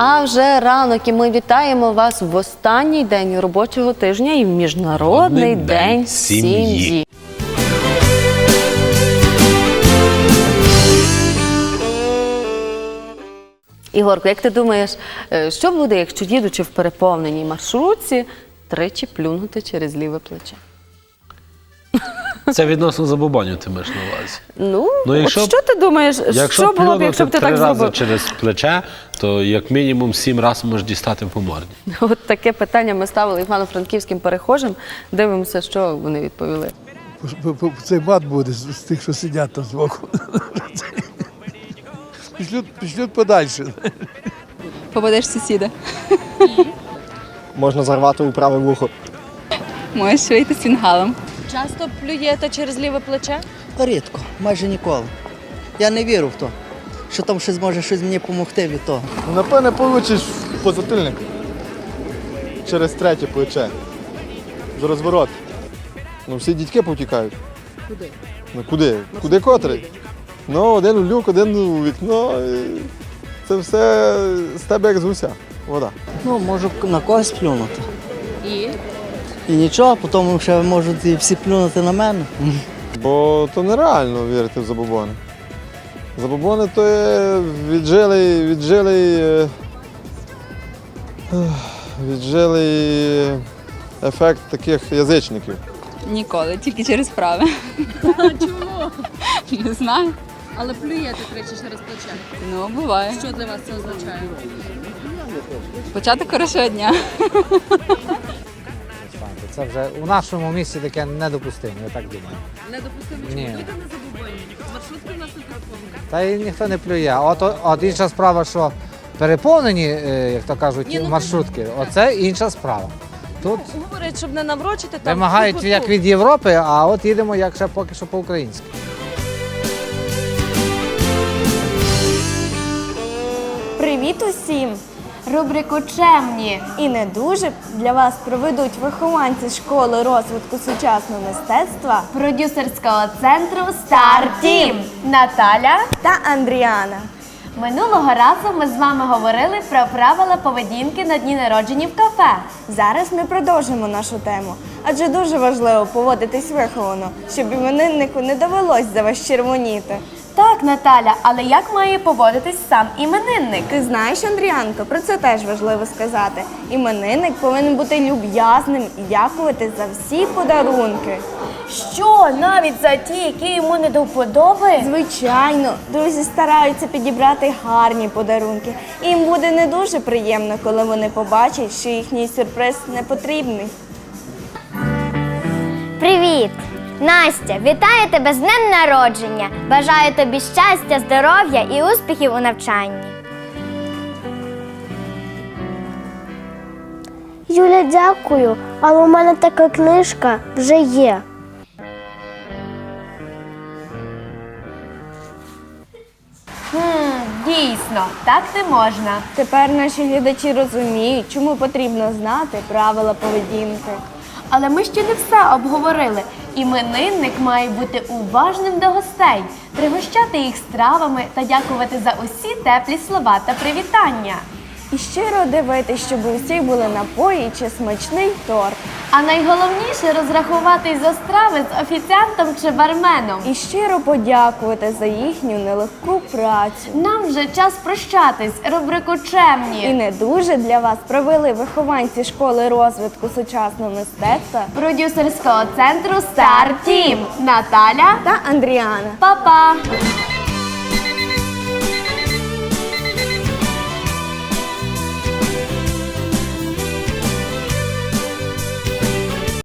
А вже ранок і ми вітаємо вас в останній день робочого тижня і в міжнародний день, день сім'ї. сім'ї. Ігорко, як ти думаєш, е, що буде, якщо їдучи в переповненій маршрутці, тричі плюнути через ліве плече? Це відносно забобонів ти маєш на увазі. Ну, Ну, якщо от що ти думаєш, Якщо що було б, якщо б ти три так рази зробив? через плече, то як мінімум сім разів можеш дістати по морді. От таке питання ми ставили івано-франківським перехожим. Дивимося, що вони відповіли. Цей мат буде з з тих, що сидять там збоку. Пішлють, пішлють подальше. Попадеш сусіда. Можна зарвати у праве вухо. Можеш вийти з фінгалом. Часто плюєте через ліве плече? Рідко, майже ніколи. Я не вірю в то, що там щось може щось мені допомогти від того. Напевне, получиш позитильник через третє плече. З розворот. Ну, всі дітки повтікають. Куди? Ну куди? Куди котрий? Ну, один у люк, один у вікно. І це все з тебе як з гуся. Вода. Ну, можу на когось плюнути. І? І нічого, потім ще можуть і всі плюнути на мене. Бо то нереально вірити в забобони. Забобони то є віджилий, віджилий, е, ех, віджилий ефект таких язичників. Ніколи, тільки через праве. Чому? Не знаю. Але плюєте тричі через плече. Ну, буває. Що для вас це означає? Початок хорошого дня. Це вже у нашому місті таке недопустимо, я так думаю. Недопустимо, Ні. на забобонні. Маршрутки в нас не переповнені. Та й ніхто не плює. От, от інша справа, що переповнені, е, як то кажуть, Ні, ну, маршрутки, оце інша справа. Тут Говорять, щоб не наврочити там. вимагають як від Європи, а от їдемо як ще поки що по-українськи. Привіт усім! Рубрику Чемні і не дуже для вас проведуть вихованці школи розвитку сучасного мистецтва продюсерського центру Стар Тім Наталя та Андріана. Минулого разу ми з вами говорили про правила поведінки на дні народження в кафе. Зараз ми продовжимо нашу тему, адже дуже важливо поводитись виховано, щоб імениннику не довелось за вас червоніти. Так, Наталя, але як має поводитись сам іменинник? Ти знаєш, Андріанко, про це теж важливо сказати. Іменинник повинен бути люб'язним і дякувати за всі подарунки. Що, навіть за ті, які йому не до вподоби? Звичайно, друзі стараються підібрати гарні подарунки. І їм буде не дуже приємно, коли вони побачать, що їхній сюрприз не потрібний. Привіт! Настя, вітаю тебе з днем народження! Бажаю тобі щастя, здоров'я і успіхів у навчанні. Юля, дякую, але у мене така книжка вже є. Дійсно, так не можна. Тепер наші глядачі розуміють, чому потрібно знати правила поведінки. Але ми ще не все обговорили. Іменинник має бути уважним до гостей, пригощати їх стравами та дякувати за усі теплі слова та привітання. І щиро дивитися, щоб у всіх були напої чи смачний торт. А найголовніше розрахуватись за страви з офіціантом чи барменом. І щиро подякувати за їхню нелегку працю. Нам вже час прощатись, рубрику чемні. І не дуже для вас провели вихованці школи розвитку сучасного мистецтва продюсерського центру Стар Тім Наталя та Андріана. Па-па!